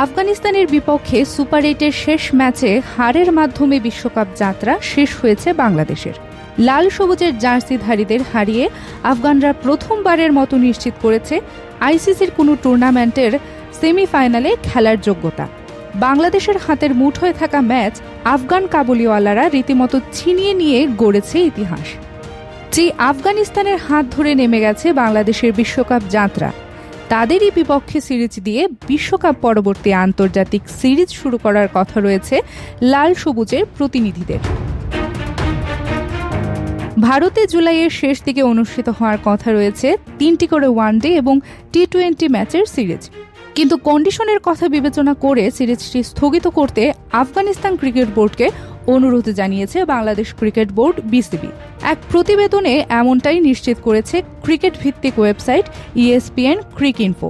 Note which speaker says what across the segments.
Speaker 1: আফগানিস্তানের বিপক্ষে সুপার এইটের শেষ ম্যাচে হারের মাধ্যমে বিশ্বকাপ যাত্রা শেষ হয়েছে বাংলাদেশের। লাল সবুজের জার্সিধারীদের হারিয়ে আফগানরা প্রথমবারের মতো নিশ্চিত করেছে আইসিসির কোনো টুর্নামেন্টের সেমিফাইনালে খেলার যোগ্যতা। বাংলাদেশের হাতের মুঠোয় থাকা ম্যাচ আফগান কাবুলিওয়ালারা রীতিমতো ছিনিয়ে নিয়ে গড়েছে ইতিহাস। যে আফগানিস্তানের হাত ধরে নেমে গেছে বাংলাদেশের বিশ্বকাপ যাত্রা। তাদেরই বিপক্ষে সিরিজ দিয়ে বিশ্বকাপ পরবর্তী আন্তর্জাতিক সিরিজ শুরু করার কথা রয়েছে লাল সবুজের প্রতিনিধিদের। ভারতে জুলাইয়ের শেষ দিকে অনুষ্ঠিত হওয়ার কথা রয়েছে তিনটি করে ওয়ানডে এবং টি টোয়েন্টি ম্যাচের সিরিজ। কিন্তু কন্ডিশনের কথা বিবেচনা করে সিরিজটি স্থগিত করতে আফগানিস্তান ক্রিকেট বোর্ডকে অনুরোধ জানিয়েছে বাংলাদেশ ক্রিকেট বোর্ড বিসিবি। এক প্রতিবেদনে এমনটাই নিশ্চিত করেছে ক্রিকেট ভিত্তিক ওয়েবসাইট ইএসপিএন ক্রিক ইনফো।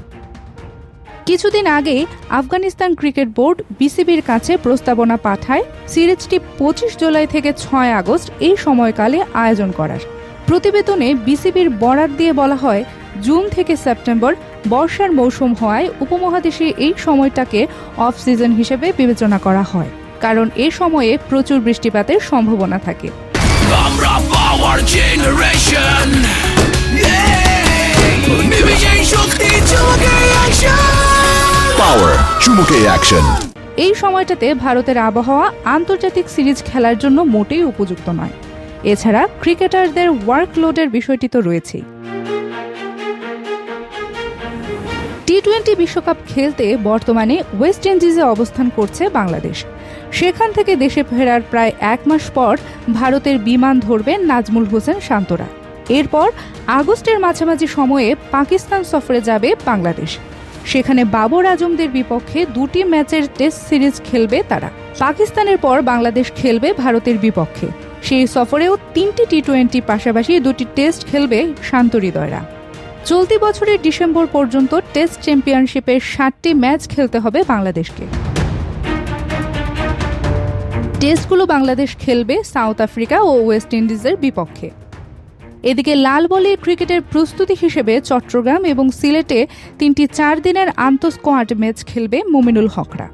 Speaker 1: কিছুদিন আগে আফগানিস্তান ক্রিকেট বোর্ড বিসিবির কাছে প্রস্তাবনা পাঠায় সিরিজটি পঁচিশ জুলাই থেকে ছয় আগস্ট এই সময়কালে আয়োজন করার। প্রতিবেদনে বিসিবির বরাত দিয়ে বলা হয়, জুন থেকে সেপ্টেম্বর বর্ষার মৌসুম হওয়ায় উপমহাদেশে এই সময়টাকে অফ সিজন হিসেবে বিবেচনা করা হয় কারণ এ সময়ে প্রচুর বৃষ্টিপাতের সম্ভাবনা থাকে।
Speaker 2: আমরা পাওয়ার জেনারেশন এই
Speaker 3: পাওয়ার চুমুকে অ্যাকশন
Speaker 1: এই সময়টাতে ভারতের আবহাওয়া আন্তর্জাতিক সিরিজ খেলার জন্য মোটেই উপযুক্ত নয়। এছাড়া ক্রিকেটারদের ওয়ার্কলোডের বিষয়টি তো রয়েছেই। টি টোয়েন্টি বিশ্বকাপ খেলতে বর্তমানে ওয়েস্ট ইন্ডিজে অবস্থান করছে বাংলাদেশ। সেখান থেকে দেশে ফেরার প্রায় এক মাস পর ভারতের বিমান ধরবেন নাজমুল হোসেন শান্তরা। এরপর আগস্টের মাঝামাঝি সময়ে পাকিস্তান সফরে যাবে বাংলাদেশ। সেখানে বাবর আজমদের বিপক্ষে দুটি ম্যাচের টেস্ট সিরিজ খেলবে তারা। পাকিস্তানের পর বাংলাদেশ খেলবে ভারতের বিপক্ষে। সেই সফরেও তিনটি টি টোয়েন্টি পাশাপাশি দুটি টেস্ট খেলবে শান্তহৃদয়রা চলতি বছরের ডিসেম্বর পর্যন্ত টেস্ট চ্যাম্পিয়নশিপের ষাটটি ম্যাচ খেলতে হবে বাংলাদেশকে। টেস্টগুলো বাংলাদেশ খেলবে সাউথ আফ্রিকা ও ওয়েস্ট ইন্ডিজের বিপক্ষে। এদিকে লাল বলে ক্রিকেটের প্রস্তুতি হিসেবে চট্টগ্রাম এবং সিলেটে তিনটি চার দিনের আন্তঃস্কোয়াড ম্যাচ খেলবে মুমিনুল হকরা।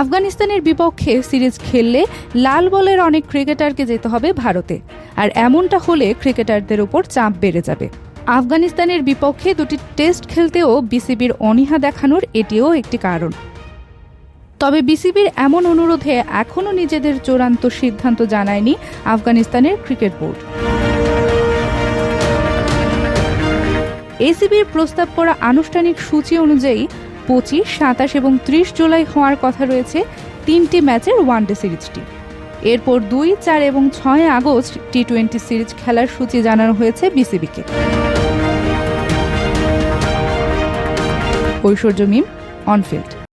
Speaker 1: আফগানিস্তানের বিপক্ষে সিরিজ খেললে লাল বলের অনেক ক্রিকেটারকে যেতে হবে ভারতে। আর এমনটা হলে ক্রিকেটারদের উপর চাপ বেড়ে যাবে। আফগানিস্তানের বিপক্ষে দুটি টেস্ট খেলতেও বিসিবির অনীহা দেখানোর এটিও একটি কারণ। তবে বিসিবির এমন অনুরোধে এখনও নিজেদের চূড়ান্ত সিদ্ধান্ত জানায়নি আফগানিস্তানের ক্রিকেট বোর্ড। এসিবির প্রস্তাব করা আনুষ্ঠানিক সূচি অনুযায়ী পঁচিশ, সাতাশ এবং ত্রিশ জুলাই হওয়ার কথা রয়েছে তিনটি ম্যাচের ওয়ানডে সিরিজটি। এরপর দুই, চার এবং ছয় আগস্ট টি টোয়েন্টি সিরিজ খেলার সূচি জানানো হয়েছে বিসিবিকে। ঐশ্বর্য মিম অনফিল্ড।